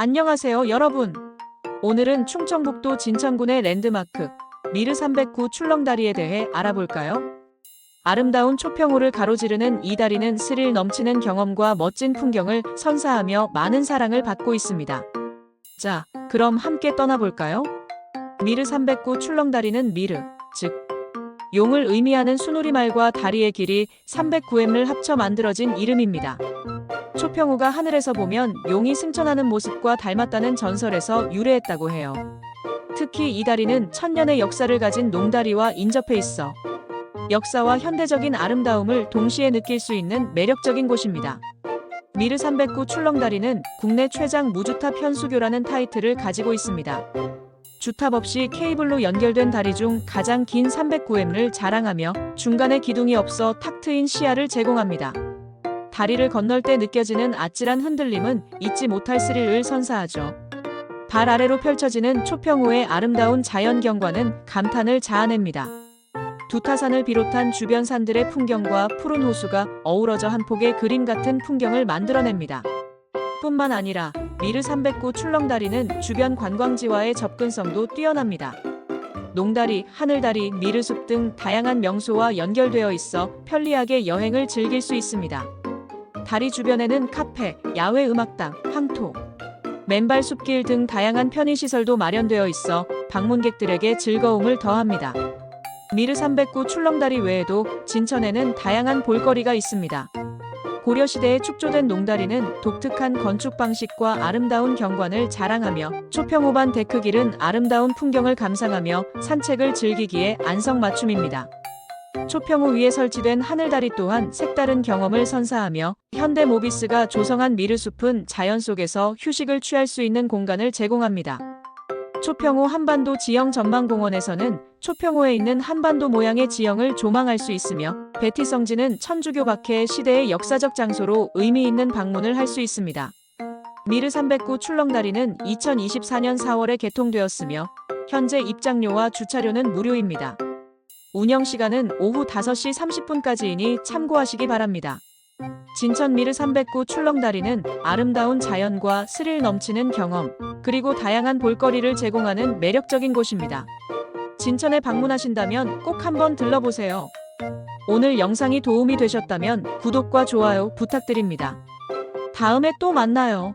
안녕하세요, 여러분. 오늘은 충청북도 진천군의 랜드마크 미르 309 출렁다리에 대해 알아볼까요? 아름다운 초평호를 가로지르는 이 다리는 스릴 넘치는 경험과 멋진 풍경을 선사하며 많은 사랑을 받고 있습니다. 자, 그럼 함께 떠나볼까요? 미르 309 출렁다리는 미르, 즉 용을 의미하는 순우리말과 다리의 길이 309m를 합쳐 만들어진 이름입니다. 초평호가 하늘에서 보면 용이 승천하는 모습과 닮았다는 전설에서 유래했다고 해요. 특히 이 다리는 천년의 역사를 가진 농다리와 인접해 있어 역사와 현대적인 아름다움을 동시에 느낄 수 있는 매력적인 곳입니다. 미르 309 출렁다리는 국내 최장 무주탑 현수교라는 타이틀을 가지고 있습니다. 주탑 없이 케이블로 연결된 다리 중 가장 긴 309m를 자랑하며 중간에 기둥이 없어 탁 트인 시야를 제공합니다. 다리를 건널 때 느껴지는 아찔한 흔들림은 잊지 못할 스릴을 선사하죠. 발 아래로 펼쳐지는 초평호의 아름다운 자연 경관은 감탄을 자아냅니다. 두타산을 비롯한 주변 산들의 풍경과 푸른 호수가 어우러져 한 폭의 그림 같은 풍경을 만들어냅니다. 뿐만 아니라 미르 309 출렁다리는 주변 관광지와의 접근성도 뛰어납니다. 농다리, 하늘다리, 미르숲 등 다양한 명소와 연결되어 있어 편리하게 여행을 즐길 수 있습니다. 다리 주변에는 카페, 야외 음악당, 황토, 맨발 숲길 등 다양한 편의시설도 마련되어 있어 방문객들에게 즐거움을 더합니다. 미르 309 출렁다리 외에도 진천에는 다양한 볼거리가 있습니다. 고려시대에 축조된 농다리는 독특한 건축 방식과 아름다운 경관을 자랑하며 초평호반 데크길은 아름다운 풍경을 감상하며 산책을 즐기기에 안성맞춤입니다. 초평호 위에 설치된 하늘다리 또한 색다른 경험을 선사하며 현대 모비스가 조성한 미르숲은 자연 속에서 휴식을 취할 수 있는 공간을 제공합니다. 초평호 한반도 지형 전망공원에서는 초평호에 있는 한반도 모양의 지형을 조망할 수 있으며 베티 성지는 천주교 박해 시대의 역사적 장소로 의미 있는 방문을 할 수 있습니다. 미르 309 출렁다리는 2024년 4월에 개통되었으며 현재 입장료와 주차료는 무료입니다. 운영 시간은 오후 5시 30분까지이니 참고하시기 바랍니다. 진천 미르 309 출렁다리는 아름다운 자연과 스릴 넘치는 경험, 그리고 다양한 볼거리를 제공하는 매력적인 곳입니다. 진천에 방문하신다면 꼭 한번 들러보세요. 오늘 영상이 도움이 되셨다면 구독과 좋아요 부탁드립니다. 다음에 또 만나요.